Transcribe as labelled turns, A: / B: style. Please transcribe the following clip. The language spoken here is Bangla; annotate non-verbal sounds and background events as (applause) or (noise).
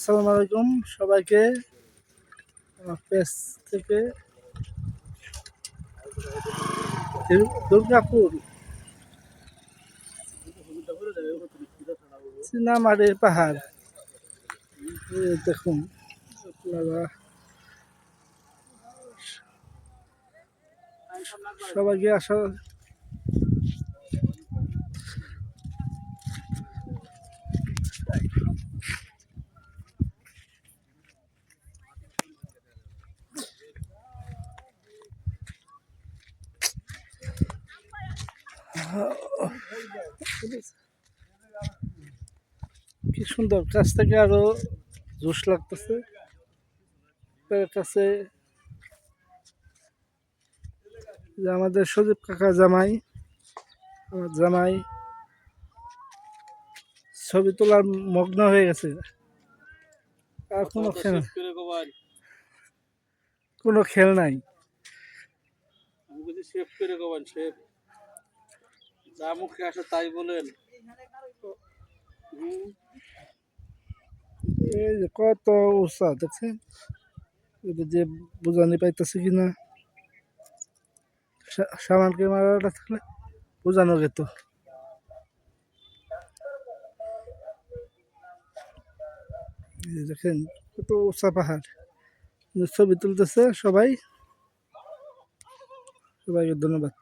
A: আসসালামু আলাইকুম সবাইকে। পেজ থেকে দুর্গাপুর। চীনামারির পাহাড়। দেখুন আপনারা। সবাইকে আসা। (sighs) কি সুন্দর কাছ থেকে আরও জোশ লাগতেছে। কাছে আমাদের সজীব কাকা জামাই আমার জামাই ছবি তোলার মগ্ন হয়ে গেছে। আর কোনো খেল কোনো খেল নাই।
B: শেফ করে যা মুখে আসে তাই বলেন।
A: এই যে কত উৎসাহ, দেখছেন? এটা যে বোঝানি পাইতেছে কিনা? সা- সামান ক্যামেরাটা থাকলে বোঝানো যেত। দেখেন, কত উঁচা পাহাড়। ছবি তুলতেছে সবাই। সবাইকে ধন্যবাদ।